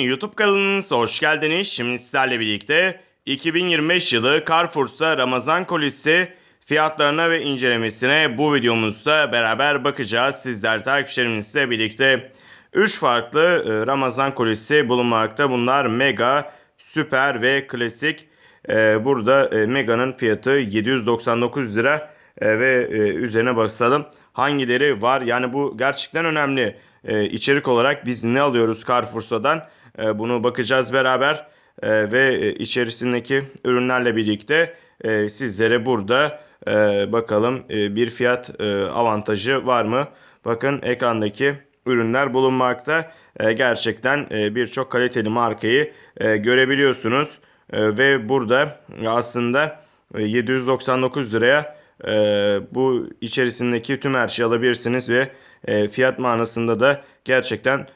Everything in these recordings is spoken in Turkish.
YouTube kanalınıza hoş geldiniz. Şimdi sizlerle birlikte 2025 yılı Carrefour'sa Ramazan kolisi fiyatlarına ve incelemesine bu videomuzda beraber bakacağız. Sizler takipçilerimizle birlikte 3 farklı e, Ramazan kolisi bulunmakta. Bunlar Mega, Süper ve Klasik. E, Burada e, Mega'nın fiyatı 799 lira ve üzerine basalım. Hangileri var? Yani bu gerçekten önemli. İçerik olarak biz ne alıyoruz Carrefour'dan? E, bunu bakacağız beraber E, ve e, içerisindeki ürünlerle birlikte e, sizlere burada e, bakalım bir fiyat avantajı var mı? Bakın ekrandaki ürünler bulunmakta. E, gerçekten birçok kaliteli markayı görebiliyorsunuz. Ve burada aslında e, 799 liraya bu içerisindeki tüm her şeyi alabilirsiniz ve fiyat manasında da gerçekten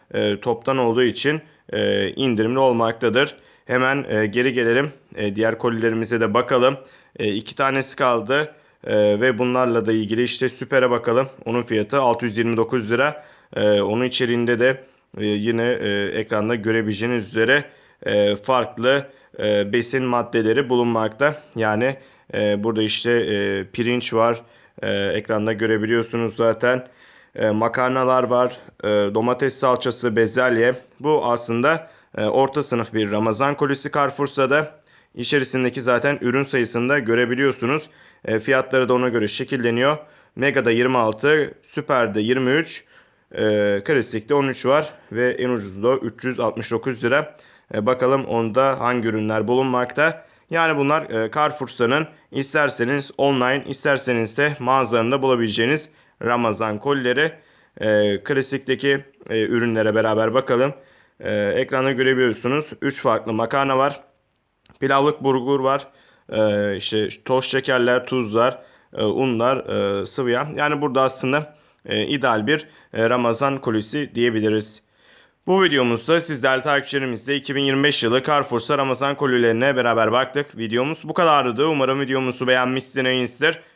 toptan olduğu için e, indirimli olmaktadır. Hemen e, geri gelelim. E, diğer kolilerimize de bakalım. E, iki tanesi kaldı. E, ve bunlarla da ilgili işte süpere bakalım. Onun fiyatı 629 lira. E, onun içeriğinde de e, yine e, ekranda görebileceğiniz üzere e, farklı e, besin maddeleri bulunmakta. Yani e, burada işte e, pirinç var. E, ekranda görebiliyorsunuz zaten. E, makarnalar var. E, domates salçası, bezelye. Bu aslında e, orta sınıf bir Ramazan kolisi Carrefour'sa da içerisindeki zaten ürün sayısını da görebiliyorsunuz. E, fiyatları da ona göre şekilleniyor. Mega'da 26, Süper'de 23, e, Klasik'te 13 var ve en ucuzu da 369 lira. E, bakalım onda hangi ürünler bulunmakta. Yani bunlar e, Carrefour'sanın isterseniz online isterseniz de mağazalarında bulabileceğiniz Ramazan kolileri. E, klasikteki e, ürünlere beraber bakalım. E, ekranda görebiliyorsunuz. 3 farklı makarna var. Pilavlık burgur var. E, işte toz şekerler, tuzlar, e, unlar, e, sıvı yağ. Yani burada aslında e, ideal bir e, Ramazan kolisi diyebiliriz. Bu videomuzda sizlerle takipçilerimizle 2025 yılı Carrefour'sa Ramazan kolilerine beraber baktık. Videomuz bu kadardı. Umarım videomuzu beğenmişsinizdir.